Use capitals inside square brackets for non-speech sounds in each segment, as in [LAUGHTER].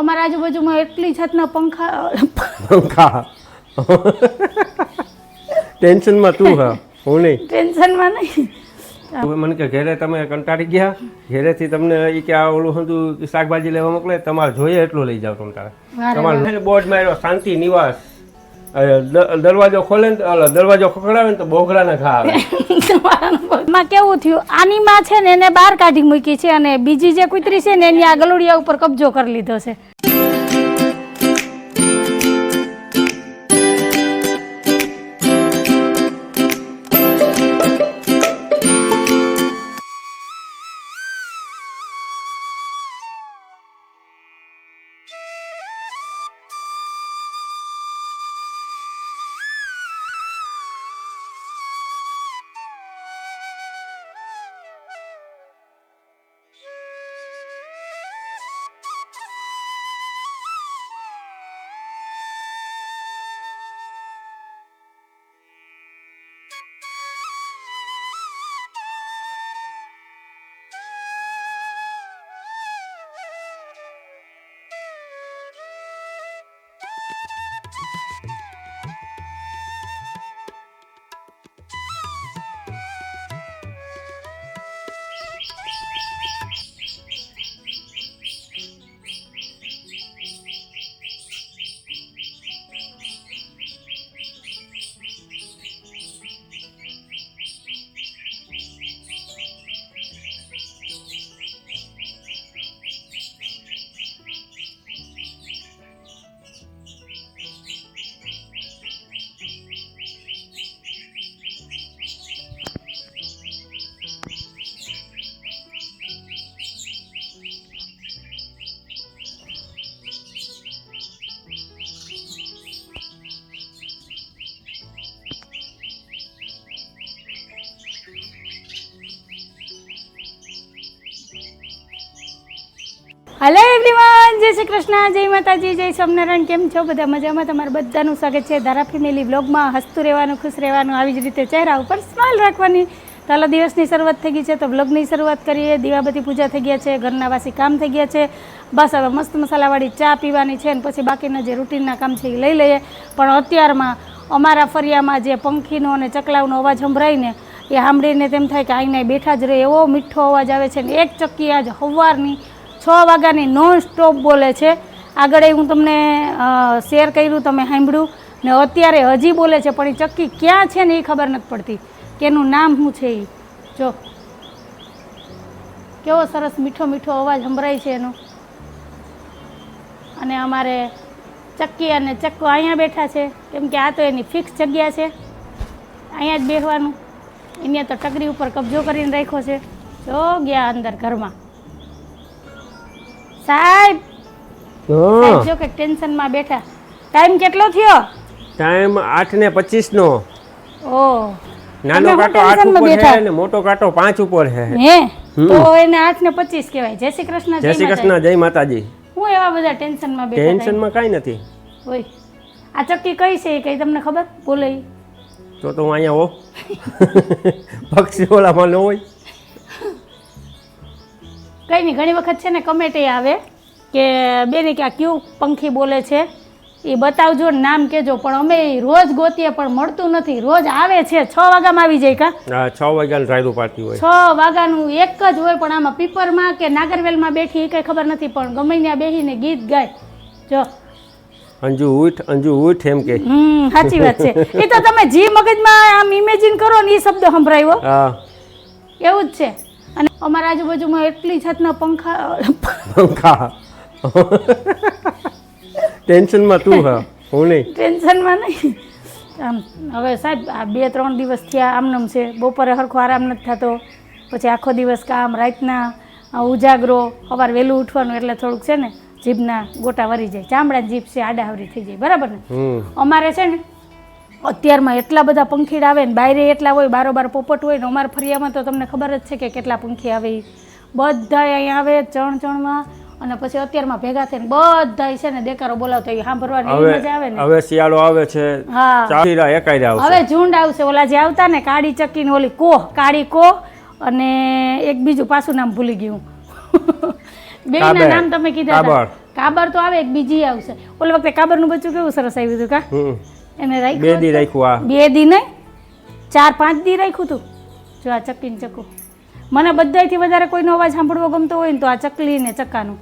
અમારા આજુબાજુમાં એટલી જાતના પંખા પંખા. ટેન્શનમાં તું હા હું નહીં. ટેન્શનમાં નહીં. મને કે ઘેરે તમે કંટાળી ગયા ઘેરેથી તમને એ કે આ ઓલું હતું શાકભાજી લેવા મોકલે તમારે જોઈએ એટલું લઈ જાઓ તમે તારે. તમારે બોર્ડ માર્યો શાંતિ નિવાસ. દરવાજો ખોલે ને દરવાજો ખખડાવે તો બોગડાના ઘા આવે. [LAUGHS] માં કેવું થયું? આની માં છે ને, એને બહાર કાઢી મૂકી છે અને બીજી જે કુતરી છે ને, એની આ ગલુડિયા ઉપર કબજો કરી લીધો છે. હલો એવરીવન જય શ્રી કૃષ્ણ, જય માતાજી, જય સ્વામિનારાયણ, કેમ છો બધા? મજામાં તમારું બધાનું સ્વાગત છે ધારા ફેમિલી બ્લોગમાં હસતું રહેવાનું, ખુશ રહેવાનું, આવી જ રીતે ચહેરા ઉપર સ્માઇલ રાખવાની. ચાલો દિવસની શરૂઆત થઈ ગઈ છે, તો બ્લોગની શરૂઆત કરીએ. દીવાબતી પૂજા થઈ ગયા છે, ઘરના વાસી કામ થઈ ગયા છે. બસ હવે મસ્ત મસાલાવાળી ચા પીવાની છે અને પછી બાકીના જે રૂટીનના કામ છે એ લઈ લઈએ. પણ અત્યારમાં અમારા ફરિયામાં જે પંખીનો અને ચકલાવનો અવાજ સંભળાઈને એ સાંભળીને તેમ થાય કે આઈને બેઠા જ રહે. એવો મીઠો અવાજ આવે છે ને એક ચક્કી આજ સવારની છ વાગ્યાની નોન સ્ટોપ બોલે છે. આગળ એ હું તમને શેર કર્યું, તમે સાંભળ્યું. ને અત્યારે હજી બોલે છે, પણ એ ચક્કી ક્યાં છે ને એ ખબર નથી પડતી. કે એનું નામ શું છે એ જો. કેવો સરસ મીઠો મીઠો અવાજ સંભળાય છે એનો. અને અમારે ચક્કી અને ચક્કો અહીંયા બેઠા છે. કેમ કે આ તો એની ફિક્સ જગ્યા છે. અહીંયા જ બેસવાનું એને તો ટકરી ઉપર કબજો કરીને રાખ્યો છે. જો ગયા અંદર ઘરમાં. સાહેબ સાહેબ જો કે ટેન્શનમાં બેઠા. ટાઈમ કેટલો થયો? ટાઈમ આઠ ને પચીસ નો ઓ. નાનો કાંટો આઠ ઉપર છે અને મોટો કાંટો પાંચ ઉપર છે. હે? તો એને આઠ ને પચીસ કહેવાય. જય શ્રી કૃષ્ણ જય શ્રી કૃષ્ણ જય માતાજી. હું એવા બધા ટેન્શનમાં બેઠા ટેન્શન ટેન્શનમાં કાંઈ નથી. ઓય. આ ચક્કી કઈ છે એ કઈ તમને ખબર? બોલે? તો તો હું અહીંયા હો. [LAUGHS] પક્ષી ઓલામાં ન હોય. કઈ નહીં ઘણી વખત છે ને કમેન્ટ આવે કે બેને કે આ કયું પંખી બોલે છે? એ બતાવજો નામ કહેજો પણ અમે રોજ ગોતીએ પણ મળતું નથી. રોજ આવે છે છ વાગ્યામાં આવી જાય કા? છ વાગ્યાનું રાયડું પાડતી હોય. છ વાગ્યાનું એક જ હોય પણ આમાં પીપરમાં કે નાગરવેલમાં બેઠી એ કંઈ ખબર નથી પણ ગમે ત્યાં બેસીને ગીત ગાય. જો. અંજુ ઉઠ અંજુ ઉઠ એમ કે. હમ સાચી વાત છે. એ તો તમે જી મગજમાં આમ ઇમેજિન કરો ને એ શબ્દ સંભળાયો. એવું જ છે. અને અમારા આજુબાજુમાં એટલી જાતના પંખા પંખા. ટેન્શનમાં તું હા હું નહીં. ટેન્શનમાં નહીં. આમ હવે સાહેબ આ બે ત્રણ દિવસ થયા આમનમ છે. બપોરે સરખો આરામ નથી થતો. પછી આખો દિવસ કામ રાતના ઉજાગરો સવાર વહેલું ઉઠવાનું એટલે થોડુંક છે ને જીભના ગોટા વરી જાય. ચામડા જીભ છે આડાવરી થઈ જાય. બરાબર ને? અમારે છે ને અત્યારમાં એટલા બધા પંખીડ આવે ને બાયરે એટલા હોય બારોબાર પોપટ હોય ને અમારા ફરિયામાં તો તમને ખબર જ છે કે કેટલા પંખી આવે બધા અહીંયા આવે ચણ ચણમાં અને પછી અત્યારમાં ભેગા થઈને બધા છે ને દેકારો બોલાવતા એ સાંભળવાની મજા આવે ને. હવે શિયાળો આવે છે હા. એકાઈ હવે ઝુંડ આવશે ઓલા જે આવતા ને કાળી ચક્કી ને ઓલી કોહ કાળી કોહ અને એક બીજું પાછું નામ ભૂલી ગયું. [LAUGHS] બે કાબર. નામ તમે કીધા કાબર. કાબર તો આવે એક બીજી આવશે. ઓલી વખતે કાબરનું બચ્ચું કેવું સરસ આવ્યું હતું કા? એને રાખ્યું બે દી રાખ્યું આ. બે દી નહીં ચાર પાંચ દી રાખ્યું તું. જો આ ચકલીને ને ચક્કુ મને બધાથી વધારે કોઈનો અવાજ સાંભળવો ગમતો હોય ને તો આ ચકલી ને ચક્કાનું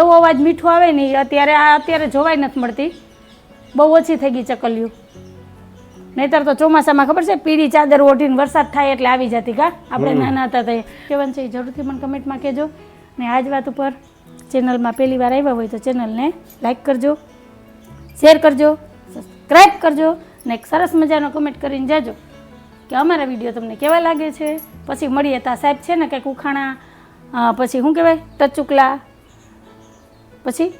એવો અવાજ મીઠો આવે ને અત્યારે આ અત્યારે જોવાય નથી મળતી. બહુ ઓછી થઈ ગઈ ચકલીઓ. નહીતર તો ચોમાસામાં ખબર છે પીળી ચાદર ઓઢીને વરસાદ થાય એટલે આવી જતી કા? આપણે નાના હતા તે કહેવાનું છે એ જરૂરથી મને કમેન્ટમાં કહેજો. ને આજ વાત ઉપર ચેનલમાં પહેલી વાર આવ્યા હોય તો ચેનલને લાઈક કરજો શેર કરજો. સબસ્ક્રાઈબ કરજો ને એક સરસ મજાનો કમેન્ટ કરીને જાજો કે અમારા વીડિયો તમને કેવા લાગે છે. પછી મળીએ તા સાહેબ છે ને કંઈક ઉખાણા પછી શું કહેવાય? ટચુકલા. પછી.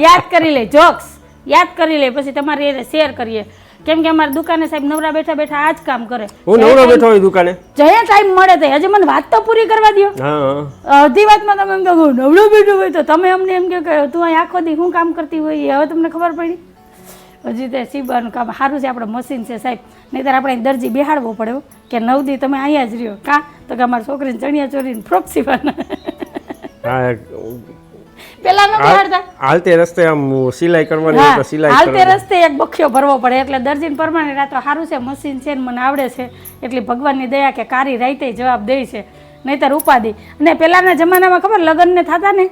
[LAUGHS] યાદ કરી લે, જોક્સ. યાદ કરી લે, પછી તમારે એને શેર કરીએ. કેમ કે અમારી દુકાને સાહેબ નવરા બેઠા બેઠા આ જ કામ કરે. હું નવરો બેઠો હોય દુકાને. જયા ટાઈમ મળે તો હજી મને વાત તો પૂરી કરવા દ્યો. હા અડધી વાતમાં તમે એમ કહો નવરો બેઠો હોય તો તમે અમને એમ કહો કે તું અહીં આખો દી શું કામ કરતી હોય એ હવે તમને ખબર પડી? હજી તે સીબાનું કામ સારું છે આપણે મશીન છે સાહેબ. નહીંતર આપણે દરજી બેહાડવો પડ્યો કે નવ દી તમે અહીંયા જ રહ્યો. કાં? તો કે અમારા છોકરીને ચણિયા ચોરીને ફ્રોક સીવાના પેલા ન બેહાડતા હાલતે રસ્તે આમ સિલાઈ કરવાની હોય તો સિલાઈ હાલ તે રસ્તે એક બખિયો ભરવો પડે એટલે દરજીને પરમાણે રાતો સારું છે મશીન છે ને મને આવડે છે એટલી ભગવાનની દયા કે કારી રાઈતે જવાબ દે છે નહીતર ઉપાધિ. અને પેલાના જમાનામાં ખબર લગ્ન ને થતા ને?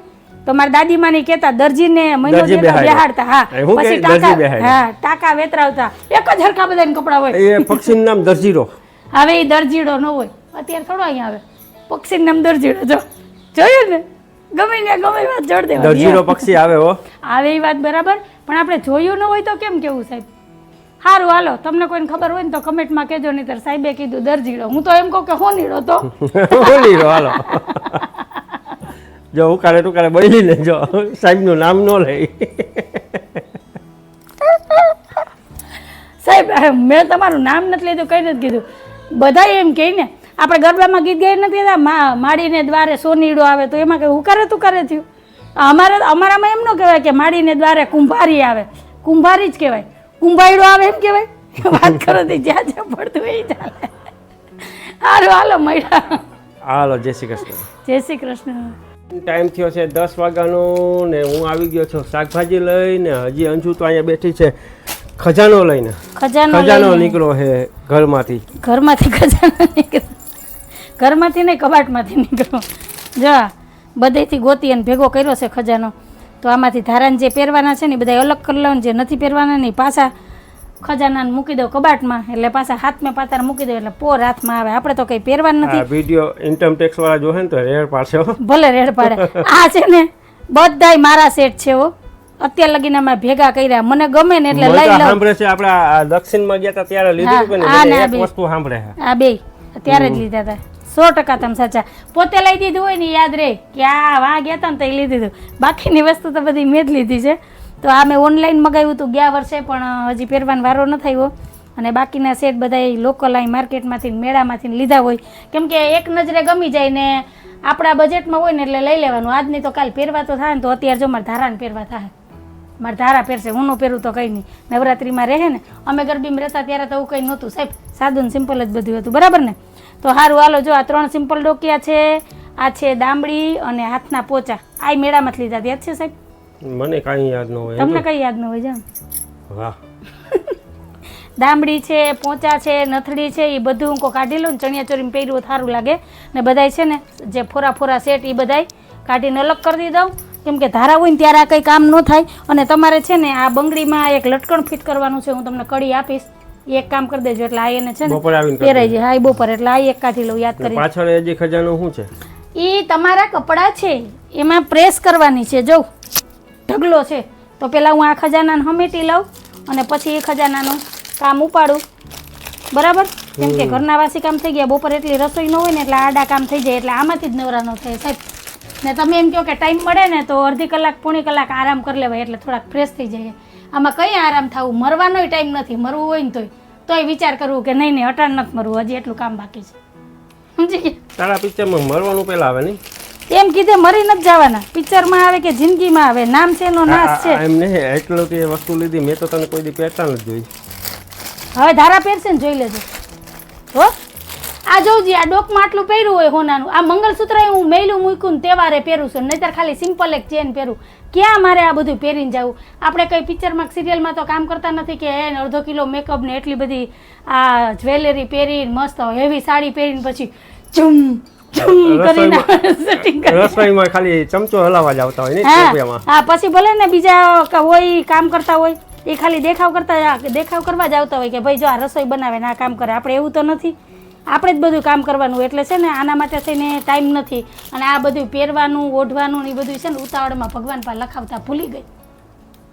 તો મારા દાદીમાની કહેતા દરજીને મહિનો. બેહાડતા. હા પછી ટાંકા હા ટાંકા વેતરાવતા. એક જ હરખા બધાને કપડા હોય. એ પક્ષીનું નામ દરજીરો હવે એ દરજીડો ન હોય. અત્યારે થોડો અહીંયા આવે. પક્ષી નામ દરજીડો. જો જોયું ને? ગમે ને ગમે વાત જોડ દેવા દરજીરો પક્ષી આવે હો. આવે એ વાત બરાબર પણ આપણે જોયું ન હોય તો કેમ કેવું સાહેબ? સારું હાલો તમને કોઈને ખબર હોય ને તો કમેન્ટમાં કહેજો નહીં સાહેબે કીધું દરજીડો હું તો એમ કહું કે હોનીડો તો. [LAUGHS] બોલીરો હાલો. જો ઉકાળે ટુકાળે બળી લેજો. સાહેબનું નામ ન લઈ. સાહેબ મેં તમારું નામ નથી લીધું કંઈ નથી કીધું. બધા એમ કહે ને આપણે ગરબામાં ગીત ગાઈ નથી માડીને દ્વારે સોનીડો આવે તો એમાં કંઈ તું કરે થયું? અમારે અમારામાં એમ ન કહેવાય કે માડીને દ્વારે કુંભારી આવે. કુંભારી જ કહેવાય. કુંભાઈડો આવે એમ કહેવાય? [LAUGHS] વાત કરો તે જ્યાં જ્યાં પડતું એ ચાલે. હાલો હાલો મળ્યા હાલો જય શ્રી કૃષ્ણ. જય શ્રી કૃષ્ણ. ટાઈમ થયો છે દસ વાગ્યાનો ને હું આવી ગયો છું શાકભાજી લઈને. હજી અંજુ તો અહીંયા બેઠી છે ખજાનો લઈને. ખજાનો ખજાનો નીકળો છે ઘરમાંથી. ઘરમાંથી ખજાનો નીકળ્યો. ઘરમાંથી નહીં કબાટમાંથી નીકળો. જા બધેથી ગોતી અને ભેગો કર્યો છે ખજાનો. તો આમાંથી ધારાને જે પહેરવાના છે ને બધા અલગ કરી લઉં જે નથી પહેરવાના નહીં પાછા ખજાનાને મૂકી દો કબાટમાં. એટલે પાછા હાથમાં પાતાર મૂકી દો એટલે પોર હાથમાં આવે. આપણે તો કંઈ પહેરવાનું નથી. વીડિયો ઇન્કમ ટેક્સ વાળા જોહે ને તો રેડ પાડશે ભલે રેડ પાડે. આ છે ને બધાય મારા સેટ છે હો. અત્યાર લગીને અમે ભેગા કર્યા. મને ગમે ને એટલે લઈ લઉં. સાંભળે છે આપણે દક્ષિણમાં ગયા હતા ત્યારે લીધું કે હા, ને ના, એક વસ્તુ સાંભળે આ બે ત્યારે જ લીધા હતા સો ટકા તમે સાચા. પોતે લઈ દીધું હોય ને યાદ રહે કે આ વાં હતા ને તો એ લીધી દીધું બાકીની વસ્તુ તો બધી મેં જ લીધી છે. તો આ મેં ઓનલાઈન મગાવ્યું હતું ગયા વર્ષે પણ હજી પહેરવાનો વારો ન થયો. અને બાકીના સેટ બધા એ લોકલ અહીં માર્કેટમાંથી મેળામાંથી લીધા હોય. કેમ કે એક નજરે ગમી જાય ને આપણા બજેટમાં હોય ને એટલે લઈ લેવાનું. આજની તો કાલ પહેરવા તો થાય ને તો અત્યારે જો મારે ધારાને પહેરવા થાય. મારે ધારા પહેરશે, હું પહેરું તો કંઈ નહીં. નવરાત્રિમાં રહે ને. અમે ગરબીમાં રહેતા ત્યારે તો એવું કંઈ નહોતું. સાહેબ સાદું સિમ્પલ જ બધું હતું. બરાબર ને? તો સારું હાલો જો આ ત્રણ સિમ્પલ ડોકિયા છે આ છે દામડી અને હાથના પોચા. આ મેળામાંથી લીધા. યાદ છે સાહેબ? મને કાંઈ યાદ ન હોય તમને કઈ યાદ ન હોય જામ વાહ. દામડી છે પોચા છે નથડી છે એ બધું હું કાઢી લઉં ચણિયા ચોરીમાં પહેર્યું સારું લાગે. ને બધાય છે ને જે ફોરા ફોરા સેટ એ બધાય કાઢીને અલગ કરી દઉં. કેમ કે ધારા હોય ને ત્યારે આ કંઈ કામ ન થાય. અને તમારે છે ને આ બંગડીમાં એક લટકણ ફિટ કરવાનું છે હું તમને કડી આપીશ. એક કામ કરી દેજો એટલે આ એને છે ને બપોરે આવીને પહેરાઈ જાય. હા એ બપોર. એટલે આ એક કાઢી લઉં યાદ કરી. પાછળ જે ખજાનો શું છે? એ તમારા કપડાં છે. એમાં પ્રેસ કરવાની છે. જો ઢગલો છે. તો પહેલાં હું આ ખજાનાને હમેટી લઉં અને પછી એ ખજાનાનું કામ ઉપાડું. બરાબર? કેમ કે ઘરના વાસી કામ થઈ ગયા. બપોર એટલી રસોઈ ન હોય ને એટલે આડા કામ થઈ જાય. એટલે આમાંથી જ નવરા ન થાય સાહેબ. ને તમે એમ કહો કે ટાઈમ મળે ને તો અડધી કલાક પોણી કલાક આરામ કરી લેવાય. એટલે થોડાક ફ્રેશ થઈ જાય આમાં કઈ આરામ થવું? મરવાનોય ટાઈમ નથી મરવું હોય ને તોય. તોય વિચાર કરવું કે નહીં નહીં અટાણ નથી મરવું હજી એટલું કામ બાકી છે. સમજી? ગયા તારા પિક્ચરમાં મરવાનું પહેલા આવે નહીં? એમ કીધે મરી નથી જવાના. પિક્ચરમાં આવે કે જિંદગીમાં આવે? નામ છે એનો નાશ છે. એમ નહીં એટલું કે વસ્તુ લીધી મેં તો તને કોઈ દી પહેરતા નથી જોઈ. હવે ધારા પહેરશે ને જોઈ લેજો. હો? આ જોજી આ ડોકમાં આટલું પહેર્યું હોય હોનાનું આ મંગલસૂત્ર હું મેલું મૂક્યું ને તહેવારે પહેરું છું નહીતર ખાલી સિમ્પલ એક ચેન પહેરું. ક્યાં મારે આ બધું પહેરીને જવું? આપણે કઈ પિક્ચરમાં સિરિયલમાં તો કામ કરતા નથી કે એને અડધો કિલો મેકઅપ ને એટલી બધી આ જ્વેલરી પહેરીને મસ્ત હેવી સાડી પહેરીને પછી ચુમ ચુમ કરી. રસોઈમાં ખાલી ચમચો હલાવવા જ આવતા હોય ને હા પછી ભલે ને બીજા હોય કામ કરતા હોય એ ખાલી દેખાવ કરતા દેખાવ કરવા જ આવતા હોય કે ભાઈ જો આ રસોઈ બનાવે ને આ કામ કરે આપણે એવું તો નથી. આપણે જ બધું કામ કરવાનું એટલે છે ને આના માટે થઈને ટાઈમ નથી. અને આ બધું પહેરવાનું ઓઢવાનું ને એ બધું છે ને ઉતાવળમાં ભગવાન પાસે લખાવતા ભૂલી ગઈ.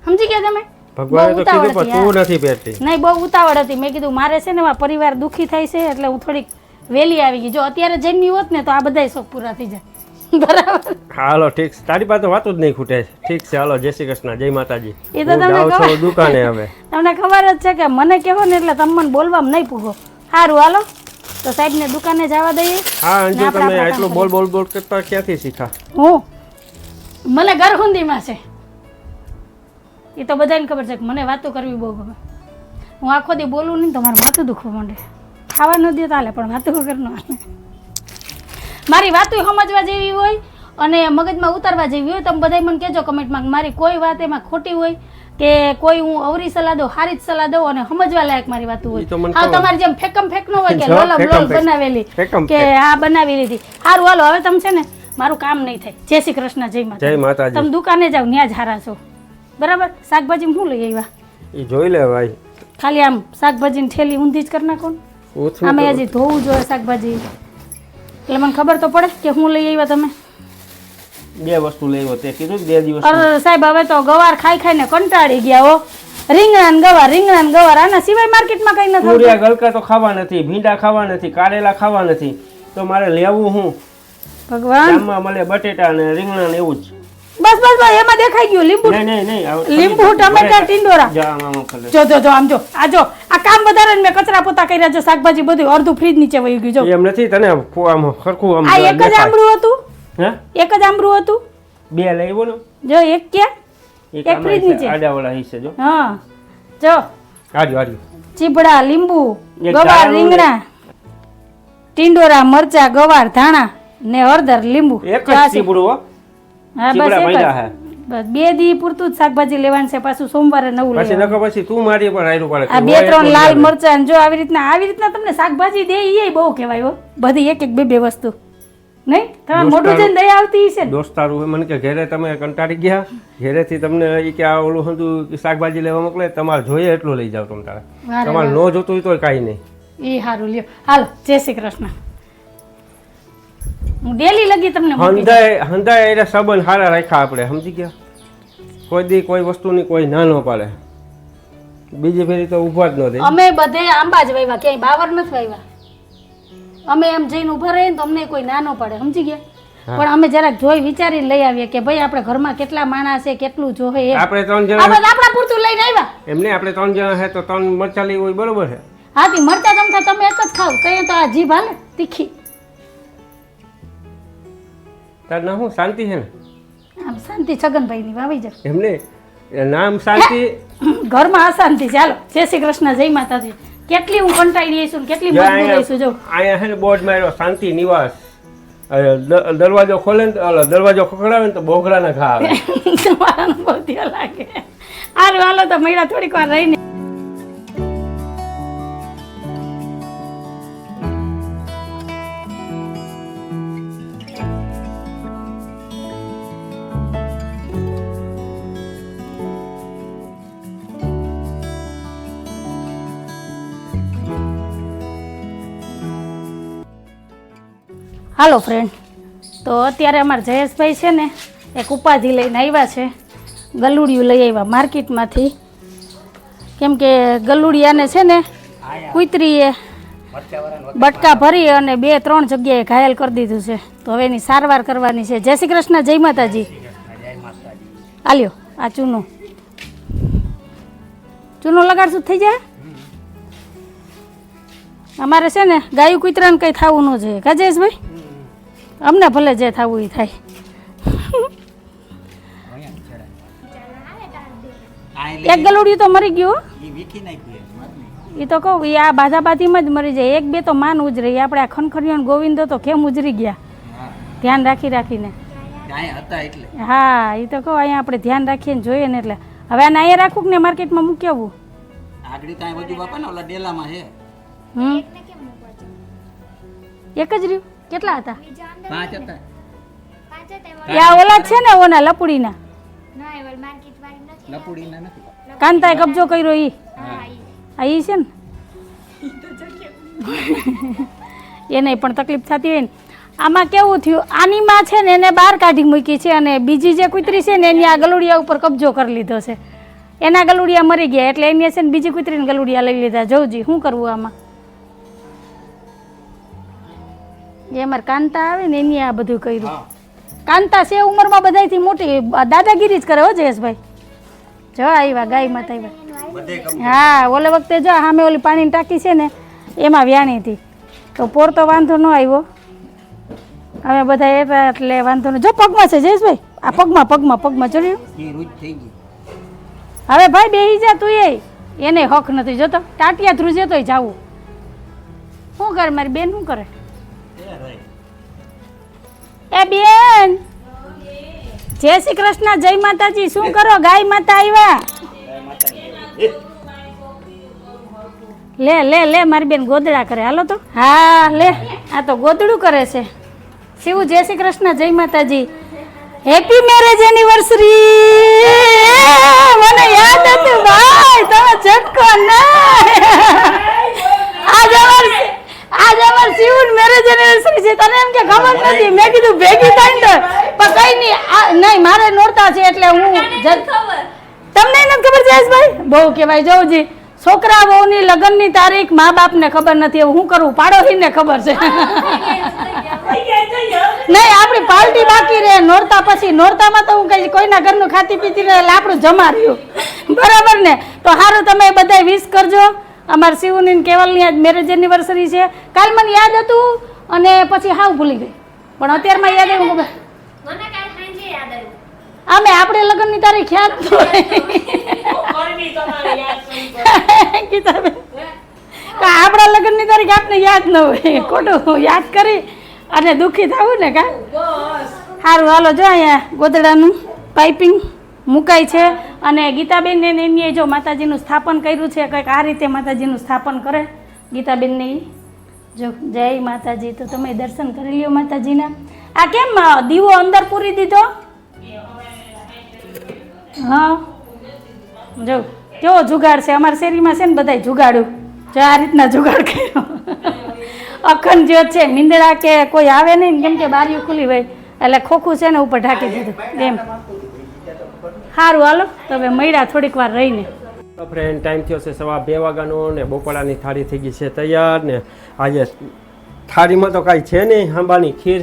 સમજી ગયા તમે? ભગવાને તો કીધું પણ તું નથી પહેરતી. નહીં બહુ ઉતાવળ હતી. મેં કીધું મારે છે ને પરિવાર દુઃખી થાય છે એટલે હું થોડીક વેલી આવી ગઈ. જો અત્યારે જન્મી હોત ને તો આ બધાય શોખ પૂરા થઈ જાય. [LAUGHS] બરાબર? હાલો ઠીક તારી પાસે વાત જ નહીં ખૂટે. ઠીક છે હાલો જય શ્રી કૃષ્ણ જય માતાજી. એ તો તમને ખબર. દુકાને હવે. તમને ખબર જ છે કે મને કહેવો ને એટલે તમને મને બોલવામાં નહીં પૂગો. સારું હાલો. તો સાહેબને દુકાને જવા દઈએ. હા અંજુ ને તમે આટલું બોલ બોલ બોલ કરતા ક્યાંથી શીખા? હું? મને ગરહુંદીમાં છે. એ તો બધાને ખબર છે કે મને વાતો કરવી બહુ ગમે. હું આખો દી બોલું નહીં તો મારું માથું દુખવા માંડે. ખાવા ન દે તાલે હાલે પણ વાતો વગર ન હાલે. મારી વાતો સમજવા જેવી હોય અને મગજમાં ઉતારવા જેવી હોય તમે બધાય મને કહેજો કમેન્ટમાં કે મારી કોઈ વાત એમાં ખોટી હોય કે કોઈ હું અવરી સલાહ દઉં હારી જ સલાહ દઉં અને સમજવા લાયક મારી વાતો હોય. હા તમારી જેમ ફેકમ ફેક નો હોય કે લોલમ લોલ બનાવેલી. કે. આ બનાવી લીધી. સારું હાલો હવે તમે છે ને મારું કામ નહીં થાય. જય શ્રી કૃષ્ણ જય માતા જય માતા તમે દુકાને જાવ ન્યા જ હારા છો. બરાબર? શાકભાજી શું લઈ આવ્યા? એ જોઈ લે ભાઈ. ખાલી આમ શાકભાજીની થેલી ઊંધી જ કરી નાખો. આમે હજી ધોવું જોઈએ શાકભાજી. એટલે મને ખબર તો પડે કે હું લઈ આવ્યા તમે. બે વસ્તુ લેવો તે કીધું બે દિવસ અરે સાહેબ હવે તો ગવાર ખાઈ ખાઈને કંટાળી ગયા હો. રીંગણા ગવાર રીંગણાન ગવાર આના સિવાય માર્કેટમાં કઈ નથી પૂરિયા ગલકા તો ખાવા નથી ભીંડા ખાવા નથી કારેલા ખાવા નથી. તો મારે લેવું હું? ભગવાન. મળે બટેટા ને રીંગણા ને એવું જ. બસ બસ બસ એમાં દેખાઈ ગયું લીંબુ. નહીં નહીં નહીં લીંબુ ટમેટા ટીંડોરા. જા. જો જો આમ જો આ જો આ કામ વધારે ને મેં કચરા પોતા કર્યા જો શાકભાજી બધું અડધું ફ્રીજ નીચે વહી ગયું જો. એમ નથી તને આમ સરખું આમ આ એક જ. આંબળું હતું? હે? એક જ આમરું હતું? બે લઈ આવ્યો ને. જો એક ક્યાં? એક ફ્રીજ નીચે. આડાવાળા હિસ્સે જો. હા. જો. હાર્યું હાર્યું ચીબડા લીંબુ ગવાર રીંગણા ટીંડોરા મરચા ગવાર ધાણા ને હળદર લીંબુ. એક જ. ચીબડું હા. બસ એક જ. બસ બે દી પૂરતું જ શાકભાજી લેવાનું છે પાછું સોમવારે નવું પછી નકો પછી તું મારી પણ આયરું પડે આ બે ત્રણ લાલ મરચાં જો આવી રીતના આવી રીતના તમને શાકભાજી દે એ બહુ કહેવાય હો. બધી એક એક બે બે વસ્તુ. નહીં? તમારે મોટું જઈને દયા આવતી છે દોસ્તારું હોય મને કે ઘેરે તમે કંટાળી ગયા ઘેરેથી તમને એ કે આ ઓલું હતું શાકભાજી લેવા મોકલે તમારે જોઈએ એટલું લઈ જાવ તમે તારે. તમારે ન જોતું હોય તો કાંઈ નહીં. એ સારું લ્યો. હાલો જય શ્રી કૃષ્ણ. હું ડેલી લગી તમને હંધાય હંધાય એટલે સંબંધ સારા રાખ્યા આપણે સમજી ગયા? કોઈ દી કોઈ વસ્તુની કોઈ ના ન પાડે. બીજી ફેરી તો ઊભા જ ન દે અમે બધે આંબા જ વાવ્યા ક્યાંય બાવર નથી વાવ્યા અમે એમ જઈને ઊભા રહીએ ને તો અમને કોઈ ના ન પડે સમજી ગયા? પણ અમે જરાક જોઈ વિચારીને લઈ આવીએ કે ભાઈ આપણે ઘરમાં કેટલા માણસ છે કેટલું જોહે આપણે ત્રણ જણા આપણા પૂરતું લઈને આવ્યા. એમને આપણે ત્રણ જણા છે તો ત્રણ મરચા લેવી હોય બરોબર છે. હાથી મરચા તમતા તમે એક જ ખાવ કઈ તો આ જીભ હાલે તીખી. તાર ના હું શાંતિ છે ને? આમ શાંતિ છગનભાઈની વાવી જાય એમને નામ શાંતિ [COUGHS] ઘરમાં અશાંતિ ચાલો જય શ્રી કૃષ્ણ જય માતાજી. કેટલી હું કંટાળી છું કેટલી મજબૂત રહી છું જો. અહીંયા ને બોર્ડ માર્યો શાંતિ નિવાસ. દરવાજો ખોલે ને દરવાજો ખખડાવે ને તો બોગડાના ખા આવે. [LAUGHS] તમારા બહુ લાગે. હાલો હાલો તો મહિલા થોડીક વાર રહીને હાલો ફ્રેન્ડ તો અત્યારે અમારા જયેશભાઈ છે ને એક ઉપાધિ લઈને આવ્યા છે. ગલુડિયું લઈ આવ્યા માર્કેટમાંથી. કેમ કે ગલુડિયાને છે ને કુતરીએ બટકા ભરી અને બે ત્રણ જગ્યાએ ઘાયલ કરી દીધું છે. તો હવે એની સારવાર કરવાની છે. જય શ્રી કૃષ્ણ જય માતાજી. આલ્યો આ ચૂનો. ચૂનો લગાડશું થઈ જાય? અમારે છે ને ગાયું કુતરાને કંઈ થવું ન જોઈએ. કા જયેશભાઈ? અમને ભલે જે થવું એ થાય. એક ગલુડિયું તો મરી ગયું એ તો કહું એ આ બાધાબાધીમાં જ મરી જાય. એક બે તો માન ઉજરી. આપણે આ ખનખનિયો ગોવિંદો તો કેમ ઉજરી ગયા? ધ્યાન રાખી રાખીને. હા એ તો કહું અહીંયા આપણે ધ્યાન રાખીએ ને જોઈએ ને એટલે. હવે આને અહીંયા રાખવું કે ને માર્કેટમાં મૂકી આવું આગળ ત્યાં બાપા ને ઓલા ડેલામાં છે. હમ? એક જ રહ્યું? કેટલા હતા? પાંચ હતા. એ આ ઓલા છે ને ઓના લપુડીના? લપુડીના નથી. કાંતાએ કબજો કર્યો ઈ? હા ઈ. છે ને? [LAUGHS] એને પણ તકલીફ થતી હોય ને. આમાં કેવું થયું? આની માં છે ને એને બહાર કાઢી મૂકી છે અને બીજી જે કુતરી છે ને એની આ ગલુડિયા ઉપર કબજો કરી લીધો છે. એના ગલુડિયા મરી ગયા એટલે એની છે ને બીજી કુતરીને ગલુડિયા લઈ લીધા. જોઉજી શું કરવું આમાં? એ અમારે કાંતા આવે ને એની આ બધું કર્યું. કાંતા છે ઉંમરમાં બધાયથી મોટી. દાદાગીરી જ કરે હો જયેશભાઈ. જો આવ્યા ગાય માતા આવ્યા હા ઓલે વખતે જો સામે ઓલી પાણીની ટાંકી છે ને એમાં વ્યાણી હતી. તો પોર તો વાંધો ન આવ્યો. અમે બધા એવા એટલે વાંધો ન જો પગમાં છે જયેશભાઈ. આ પગમાં પગમાં પગમાં ગઈ હવે ભાઈ બેહી જા તું એ. એને હક નથી જોતો. ટાટિયા ધ્રુજે તોય જાવું. શું કરે મારી બેન શું કરે? એ બેન. જય શ્રી કૃષ્ણ, જય માતાજી. શું કરો? ગાય માતા આવ્યા લે લે લે, મારી બેન ગોદડા કરે. હાલો તો. હા, લે. આ તો ગોદડું કરે છે. શિવ, જય શ્રી કૃષ્ણ, જય માતાજી. હેપી મેરેજ એનિવર્સરી મને યાદ હતું ભાઈ. તમે ઝટકો ના. આજ આજ અમાર શિવન મેરેજ એનિવર્સરી છે તને એમ કે ખબર નથી. મેં કીધું ભેગી થાય ને તો પણ કઈ નહીં આ નહીં મારે નોરતા છે એટલે હું તમને નથી ખબર જયેશભાઈ બહુ કહેવાય જવજી છોકરા બહુની લગ્નની તારીખ મા બાપને ખબર નથી એવું હું કરું? પાડોશીને ખબર છે. નહીં આપણી પાર્ટી બાકી રહે નોરતા પછી. નોરતામાં તો હું કઈ કોઈના ઘરનું ખાતી પીતી રહે એટલે આપણું જમા રહ્યું. બરાબર ને? તો સારું તમે બધા વિશ કરજો. અમારા શિવની ને કેવલની આજ મેરેજ એનિવર્સરી છે. કાલ મને યાદ હતું અને પછી હાવ ભૂલી ગઈ. પણ અત્યારમાં યાદ આવ્યું કે મને કાલ સાંજે યાદ આવ્યું. અમે આપણે લગ્નની તારીખ યાદ [LAUGHS] [LAUGHS] તો ગીતાબેન કા આપણા લગ્નની તારીખ આપને યાદ ન હોય. ખોટું યાદ કરી અને દુઃખી થવું ને કા સારું હાલો જો અહીંયા ગોદડાનું પાઇપિંગ મુકાય છે. અને ગીતાબેનને એની જો માતાજીનું સ્થાપન કર્યું છે કંઈક આ રીતે માતાજીનું સ્થાપન કરે. ગીતાબેનને જો જય માતાજી તો તમે દર્શન કરી લ્યો માતાજીના. આ કેમ દીવો અંદર પૂરી દીધો? હા. જો કેવો જુગાડ છે? અમારા શેરીમાં છે ને બધાય જુગાડ્યું. જો આ રીતના જુગાડ કર્યો. અખંડ જ્યોત છે મીંદડા કે કોઈ આવે નહીં ને કેમ કે બારીઓ ખુલ્લી હોય એટલે ખોખું છે ને ઉપર ઢાંકી દીધું. એમ. સારું હાલો. તમે મળ્યા થોડીક વાર રહીને. ફ્રેન્ડ ટાઈમ થયો છે સવા બે વાગ્યાનો ને બપોરાની થાળી થઈ ગઈ છે તૈયાર ને આજે થાળીમાં તો કાંઈ છે નહીં હાંબાની ખીર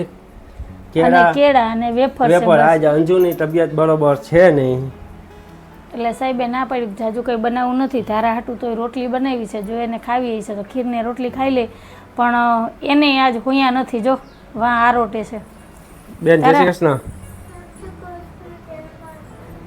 કેળા. કેળા અને વેફર વેફર આજે અંજુની તબિયત બરોબર છે નહીં. એટલે સાહેબે ના પાડી જાજુ કંઈ બનાવવું નથી. તારા હાટું તો રોટલી બનાવી છે. જો એને ખાવી છે તો ખીરને રોટલી ખાઈ લે. પણ એને આજ હોયા નથી જો. વાં આરોટે છે. બેન જય શ્રી કૃષ્ણ.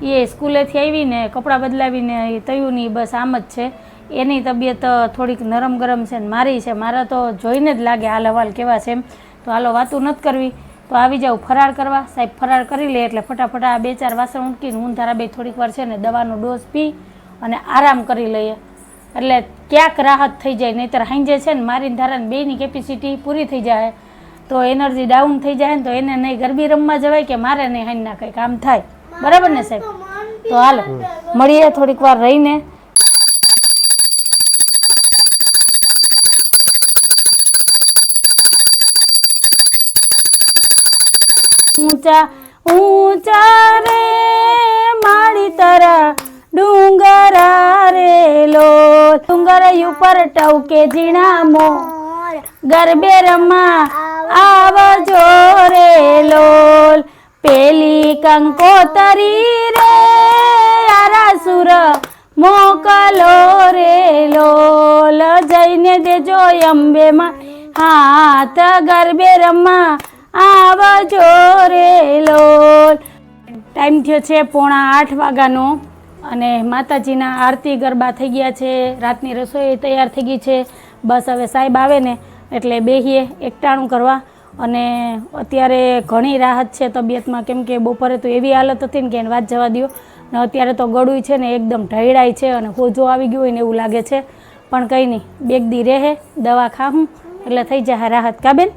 એ સ્કૂલેથી આવીને, કપડાં બદલાવીને એ તયુની બસ આમ જ છે. એની તબિયત થોડીક નરમ ગરમ છે ને મારી છે. મારા તો જોઈને જ લાગે હાલ હવાલ કેવા છે એમ. તો હાલો વાતું નથી કરવી. તો આવી જાઉં ફરાળ કરવા. સાહેબ ફરાળ કરી લે એટલે ફટાફટ આ બે ચાર વાસણ ઉટકીને હું તારા બે થોડીક વાર છે ને દવાનો ડોઝ પી અને આરામ કરી લઈએ. એટલે ક્યાંક રાહત થઈ જાય, નહીંતર હાંજે છે ને મારીને ધારાને બેની કેપેસિટી પૂરી થઈ જાય. તો એનર્જી ડાઉન થઈ જાય ને તો એને નહીં ગરબી રમવા જવાય કે મારે નહીં હાંજના કંઈ કામ થાય. બરાબર ને સાહેબ? તો હાલો, મળીએ થોડીક વાર રહીને. ઊંચા ઊંચા રે માળી તારા, ડુંગરા રે લો. ડુંગર ઉપર ટવકે ઝીણા મોર. ગરબે રમા આવજો રે લોલ. પેલી કંકોતરી રે આરાસુર મોકલો રે, લોલ જઈને દેજો અંબેમાં. હાથ ગરબે રમા આવજો રે, લોલ. ટાઈમ થયો છે પોણા આઠ વાગ્યાનો અને માતાજીના આરતી ગરબા થઈ ગયા છે. રાતની રસોઈ તૈયાર થઈ ગઈ છે. બસ હવે સાહેબ આવે ને એટલે બેહીએ એકટાણું કરવા. અને અત્યારે ઘણી રાહત છે તબિયતમાં. કેમ કે બપોરે તો એવી હાલત હતી ને કે એને વાત જવા દો ને અત્યારે તો ગળું છે ને એકદમ ઢળાય છે અને હોજો આવી ગયું હોય ને એવું લાગે છે. પણ કંઈ નહીં બેગદી રહે, દવા ખાહું, એટલે થઈ જાય રાહત. કાબેન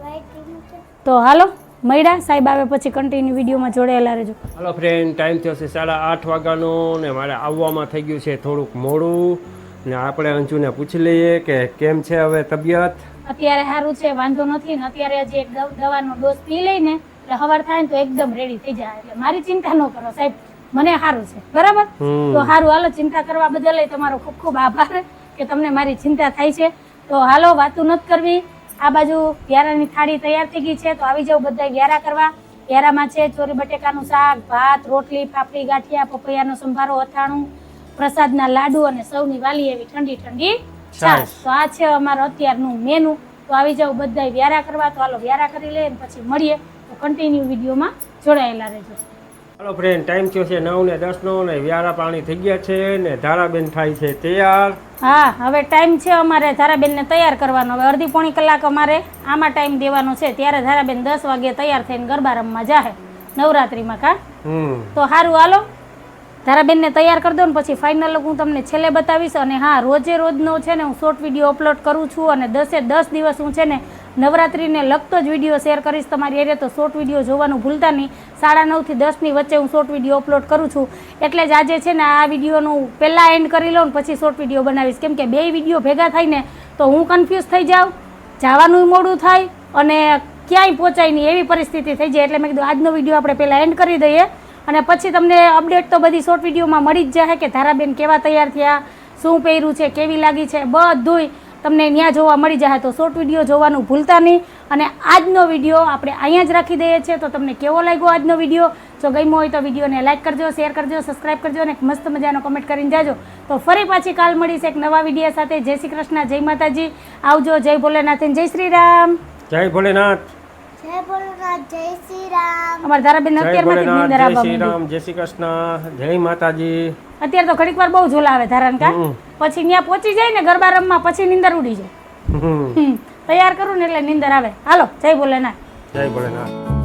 તો હાલો, મળ્યા. સાહેબ આવે પછી કન્ટિન્યુ વિડીયોમાં જોડાયેલા રહેજો. હાલો ફ્રેન્ડ ટાઈમ થયો છે સાડા આઠ વાગ્યાનો ને મારે આવવામાં થઈ ગયું છે થોડુંક મોડું. ને આપણે અંજુને પૂછી લઈએ કે કેમ છે હવે તબિયત? અત્યારે સારું છે વાંધો નથી ને અત્યારે એક દવાનો ડોઝ પી લઈને એટલે સવાર થાય ને તો એકદમ રેડી થઈ જાય. એટલે મારી ચિંતા ન કરો સાહેબ મને સારું છે. બરાબર? તો સારું હાલો ચિંતા કરવા બદલ તમારો ખૂબ ખૂબ આભાર કે તમને મારી ચિંતા થાય છે. તો હાલો વાતું નથી કરવી. આ બાજુ વ્યારાની થાળી તૈયાર થઈ ગઈ છે તો આવી જાવ બધા વ્યારા કરવા. વ્યારામાં છે ચોરી બટેકાનું શાક ભાત રોટલી પાપડી ગાંઠિયા પપૈયાનો સંભારો અથાણું પ્રસાદના લાડુ અને સૌની વાલી એવી ઠંડી ઠંડી છાશ તો આ છે અમારું અત્યારનું મેનુ તો આવી જાવ બધા વ્યારા કરવા તો હાલો વ્યારા કરી લઈએ પછી મળીએ. તો કન્ટિન્યુ વિડીયોમાં જોડાયેલા રહેજો. હાલો ફ્રેન્ડ ટાઈમ થયો છે નવ ને દસનો ને વ્યારા પાણી થઈ ગયા છે ને ધારાબેન થાય છે તૈયાર. હા હવે ટાઈમ છે અમારે ધારાબેનને તૈયાર કરવાનો. હવે અડધી પોણી કલાક અમારે આમાં ટાઈમ દેવાનો છે. ત્યારે ધારાબેન દસ વાગે તૈયાર થઈને ગરબા રમવા જાહે. નવરાત્રિમાં કા? તો સારું હાલો. ધારાબેનને તૈયાર કરી દો ને પછી ફાઇનલ હું તમને છેલ્લે બતાવીશ અને હા, રોજે રોજનો છે ને હું શોર્ટ વીડિયો અપલોડ કરું છું અને દસે દસ દિવસ હું છે ને નવરાત્રિને લગતો જ વીડિયો શેર કરીશ તમારી એરિયા તો શોર્ટ વીડિયો જોવાનું ભૂલતા નહીં. સાડા નવથી દસની વચ્ચે હું શોર્ટ વીડિયો અપલોડ કરું છું. એટલે જ આજે છે ને આ વિડીયોનું પહેલાં એન્ડ કરી લઉં પછી શોર્ટ વીડિયો બનાવીશ. કેમ કે બે વીડિયો ભેગા થાય ને તો હું કન્ફ્યુઝ થઈ જાઉં. જવાનું મોડું થાય અને ક્યાંય પહોંચાય નહીં. એવી પરિસ્થિતિ થઈ જાય. એટલે મેં કીધું આજનો વીડિયો આપણે પહેલાં એન્ડ કરી દઈએ. અને પછી તમને અપડેટ તો બધી શોર્ટ વિડીયોમાં મળી જ જાય કે ધારાબેન કેવા તૈયાર થયા, શું પહેર્યું છે, કેવી લાગી છે, બધુંય તમને ત્યાં જોવા મળી જશે તો શોર્ટ વીડિયો જોવાનું ભૂલતા નહીં. અને આજનો વીડિયો આપણે અહીંયા જ રાખી દઈએ છીએ. તો તમને કેવો લાગ્યો આજનો વીડિયો જો ગમ્યો હોય તો વિડીયોને લાઇક કરજો શેર કરજો સબસ્ક્રાઇબ કરજો અને મસ્ત મજાનો કમેન્ટ કરીને જાજો. તો ફરી પાછી કાલ મળીશ એક નવા વીડિયો સાથે. જય શ્રી કૃષ્ણ, જય માતાજી. આવજો, જય ભોલેનાથ જય શ્રી રામ. જય ભોલેનાથ. જય ભોલેનાથ જય શ્રી રામ અમારા ધારાબેન જય જ ભોલેનાથ જય આવવા શ્રી માંડી. રામ જય શ્રી કૃષ્ણ જય માતાજી અત્યારે તો ઘડીક વાર બહુ ઝોલા આવે ધારણ હમ. પછી ત્યાં પહોંચી જાય ને ગરબા રમવા પછી નિંદર ઉડી જાય. હમ. તૈયાર કરું ને એટલે નિંદર આવે હાલો જય ભોલેનાથ જય ભોલેનાથ